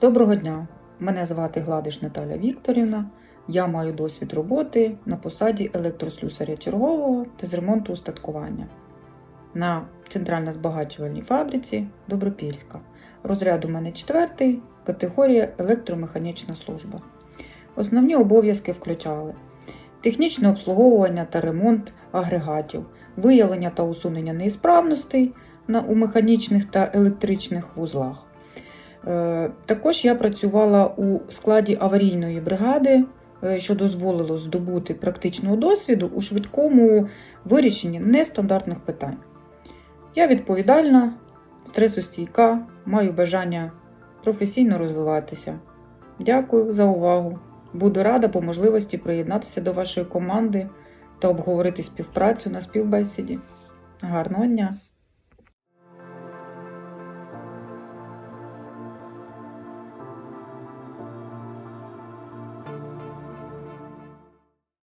Доброго дня! Мене звати Гладиш Наталя Вікторівна. Я маю досвід роботи на посаді електрослюсаря чергового та з ремонту устаткування на центрально збагачувальній фабриці Добропільська. Розряд у мене четвертий, категорія електромеханічна служба. Основні обов'язки включали технічне обслуговування та ремонт агрегатів, виявлення та усунення неісправностей на, у механічних та електричних вузлах. Е, Також я працювала у складі аварійної бригади, е, що дозволило здобути практичного досвіду у швидкому вирішенні нестандартних питань. Я відповідальна, стресостійка, маю бажання професійно розвиватися. Дякую за увагу. Буду рада по можливості приєднатися до вашої команди та обговорити співпрацю на співбесіді. Гарного дня!